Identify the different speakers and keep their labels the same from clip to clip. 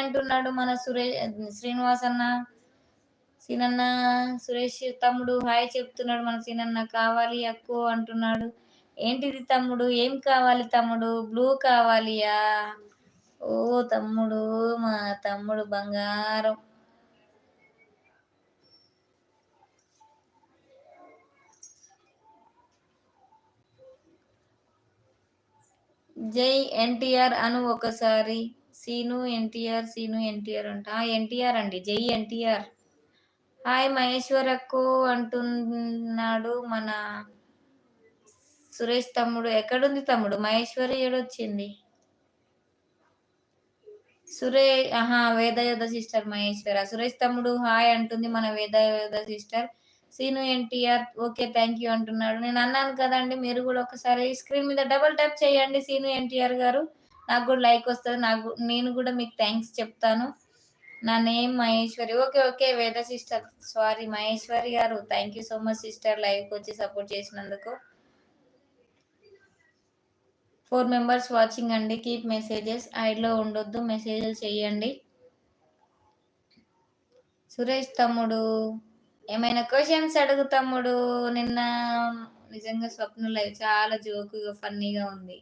Speaker 1: అంటున్నాడు మన సురేష్ శ్రీనివాస్ అన్న. సీనన్న సురేష్ తమ్ముడు హాయ్ చెప్తున్నాడు మన సీనన్న. కావాలి ఎక్కువ అంటున్నాడు. ఏంటిది తమ్ముడు? ఏం కావాలి తమ్ముడు? బ్లూ కావాలియా? ఓ తమ్ముడు మా తమ్ముడు బంగారం. జై ఎన్టీఆర్ అను ఒకసారి. సీను ఎన్టీఆర్ సీను ఎన్టీఆర్ అంట. ఎన్టీఆర్ అండి. జై ఎన్టీఆర్. హాయ్ మహేశ్వరకు అంటున్నాడు మన సురేష్ తమ్ముడు. ఎక్కడుంది తమ్ముడు? మహేశ్వరి ఏడొచ్చింది. సురే ఆహా వేదయోధ సిస్టర్ మహేశ్వర. సురేష్ తమ్ముడు హాయ్ అంటుంది మన Vedayodha sister. Seenu NTR okay thank you అంటున్నాడు. నేను అన్నాను కదండి మీరు కూడా ఒకసారి స్క్రీన్ మీద డబుల్ ట్యాప్ చేయండి సీను ఎన్టీఆర్ గారు. నాకు కూడా లైక్ వస్తుంది. నాకు నేను కూడా మీకు థ్యాంక్స్ చెప్తాను. నా name Maheshwari. Okay okay Veda sister sorry Maheshwari garu thank you so much sister లైవ్కి వచ్చి సపోర్ట్ చేసినందుకు. ఫోర్ మెంబర్స్ వాచింగ్ అండి. కీప్ మెసేజెస్ ఐడ్లో ఉండొద్దు. మెసేజ్లు చేయండి సురేష్ తమ్ముడు ఏమైనా క్వశ్చన్స్ అడుగు తమ్ముడు? నిన్న నిజంగా స్వప్న లైవ్ చాలా జోకుగా ఫన్నీగా ఉంది.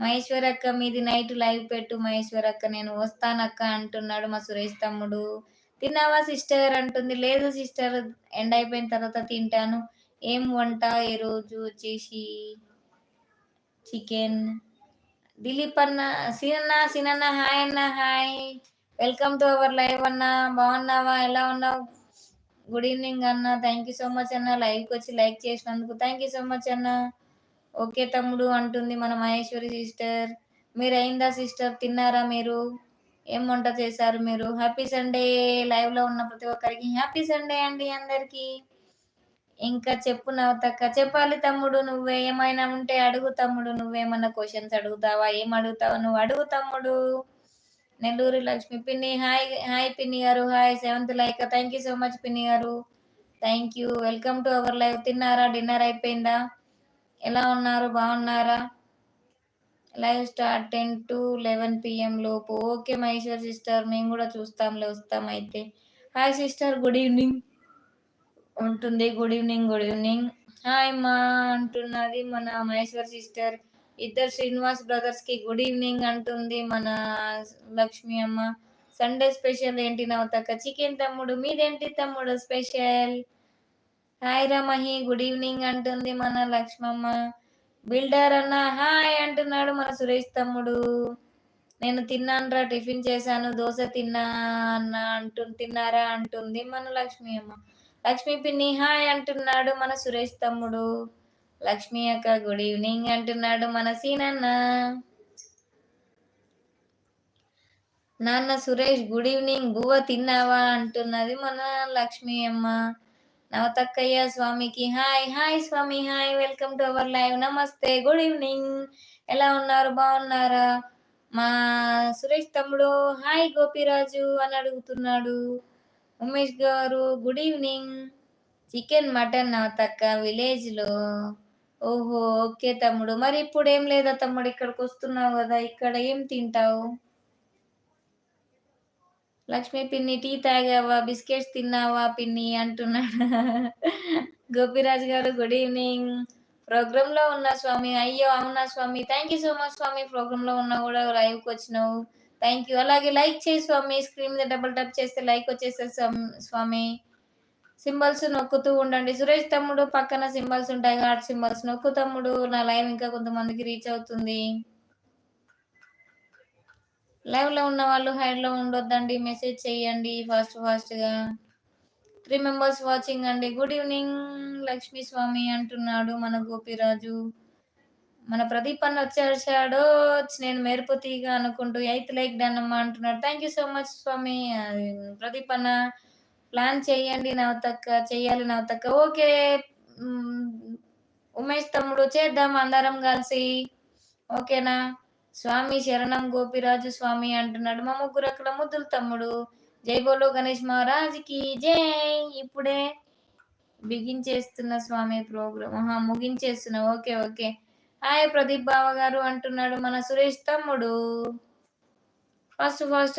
Speaker 1: మహేశ్వర్ అక్క మీది నైట్ లైవ్ పెట్టు మహేశ్వర్ అక్క నేను వస్తానక్క అంటున్నాడు మా సురేష్ తమ్ముడు. తిన్నావా సిస్టర్? అంటుంది. లేదు సిస్టర్ ఎండ్ అయిపోయిన తర్వాత తింటాను. ఏం వంట ఈ రోజు వచ్చేసి చికెన్. దిలీప్ అన్న సీనన్న సీనన్న హాయ్ అన్న hi. Welcome to our live అన్న. బాగున్నావా? ఎలా ఉన్నావు? గుడ్ ఈవినింగ్ అన్న. థ్యాంక్ యూ సో మచ్ అన్న. లైవ్కి వచ్చి లైక్ చేసినందుకు థ్యాంక్ యూ సో మచ్ అన్న. ఓకే తమ్ముడు అంటుంది మన మహేశ్వరి సిస్టర్. మీరు అయిందా సిస్టర్? తిన్నారా మీరు? ఏం వంట చేశారు మీరు? Happy Sunday. లైవ్లో ఉన్న ప్రతి ఒక్కరికి హ్యాపీ సండే అండి అందరికీ. ఇంకా చెప్పు నవతక్క. చెప్పాలి తమ్ముడు నువ్వే. ఏమైనా ఉంటే అడుగు తమ్ముడు. నువ్వేమన్నా క్వశ్చన్స్ అడుగుతావా? ఏం అడుగుతావా నువ్వు అడుగు తమ్ముడు. నెల్లూరు లక్ష్మి పిన్ని. హాయ్ హాయ్ పిన్ని గారు. Hi seventh like. Thank you so much పిన్ని గారు. Thank you welcome to our live. తిన్నారా? డిన్నర్ అయిపోయిందా? ఎలా ఉన్నారు? బాగున్నారా? Live start ten to eleven PM లోపు. ఓకే మహేశ్వర్ సిస్టర్ మేము కూడా చూస్తాంలే వస్తాం అయితే. Hi sister good evening. ఉంటుంది good evening good evening. Hi మా అంటున్నది మన మహేశ్వర్ సిస్టర్. ఇద్దరు శ్రీనివాస్ బ్రదర్స్కి గుడ్ ఈవినింగ్ అంటుంది మన లక్ష్మి అమ్మ. సండే స్పెషల్ ఏంటి నవ్వుతాక చికెన్ తమ్ముడు మీదేంటి తమ్ముడు స్పెషల్? హాయ్ రమహి గుడ్ ఈవినింగ్ అంటుంది మన లక్ష్మమ్మ. బిల్డర్ అన్న హాయ్ అంటున్నాడు మన సురేష్ తమ్ముడు. నేను తిన్నానురా టిఫిన్ చేశాను దోశ తిన్నా అన్న అంటు తిన్నారా అంటుంది మన లక్ష్మి అమ్మ. లక్ష్మి పిన్ని హాయ్ అంటున్నాడు మన సురేష్ తమ్ముడు. లక్ష్మి అక్క గుడ్ ఈవినింగ్ అంటున్నాడు మన సీనన్న. నాన్న సురేష్ గుడ్ ఈవినింగ్ బువ్వ తిన్నావా అంటున్నది మన లక్ష్మి అమ్మ. నవతక్కయ్య స్వామికి hi hi Swami hi. Welcome to our live. నమస్తే గుడ్ ఈవినింగ్. ఎలా ఉన్నారు? బాగున్నారా? మా సురేష్ తమ్ముడు హాయ్ గోపిరాజు అని అడుగుతున్నాడు. Umesh garu good evening. Chicken mutton నవతక్క విలేజ్లో ఓహో ఓకే తమ్ముడు. మరి ఇప్పుడు ఏం లేదా తమ్ముడు? ఇక్కడికి వస్తున్నావు కదా ఇక్కడ ఏం తింటావు? లక్ష్మి పిన్ని టీ తాగావా బిస్కెట్స్ తిన్నావా పిన్ని అంటున్నాడు. గోపిరాజ్ గారు గుడ్ ఈవినింగ్. ప్రోగ్రామ్లో ఉన్న స్వామి అయ్యో అవునా Swami? Thank you so much Swami ప్రోగ్రామ్లో ఉన్నా కూడా లైవ్కి వచ్చినావు. థ్యాంక్ యూ అలాగే లైక్ చేయి స్వామి స్క్రీన్ మీద డబుల్ టప్ చేస్తే లైక్ వచ్చేస్తుంది స్వామి. సింబల్స్ నొక్కుతూ ఉండండి. సురేష్ తమ్ముడు పక్కన సింబల్స్ ఉంటాయి హార్ట్ సింబల్స్ నొక్కు తమ్ముడు. నా లైవ్ ఇంకా కొంతమందికి రీచ్ అవుతుంది. లైవ్లో ఉన్న వాళ్ళు హైడ్లో ఉండొద్దండి మెసేజ్ చేయండి ఫాస్ట్ ఫాస్ట్గా. త్రీ మెంబర్స్ వాచింగ్ అండి. గుడ్ ఈవినింగ్ లక్ష్మీ స్వామి అంటున్నాడు మన గోపిరాజు. మన ప్రదీప్ అన్న వచ్చేసాడో నేను మెరుపు తీగ అనుకుంటూ ఎయిత్ లైక్ డన్ అమ్మ అంటున్నాడు. Thank you so much Swami. Pradeep అన్న ప్లాన్ చేయండి నవతక్క చేయాలి నవతక్క. ఓకే ఉమేష్ తమ్ముడు చేద్దాం అందరం కలిసి. ఓకేనా? స్వామి శరణం గోపిరాజు స్వామి అంటున్నాడు. మా ముగ్గురు అక్కడ ముద్దులు తమ్ముడు. జై బోలో గణేష్ మహారాజ్కి జై. ఇప్పుడే బిగించేస్తున్న స్వామి ప్రోగ్రామ్. ఆహా ముగించేస్తున్నా ఓకే ఓకే. హాయ్ ప్రదీప్ బావ గారు అంటున్నాడు మన సురేష్ తమ్ముడు. First first.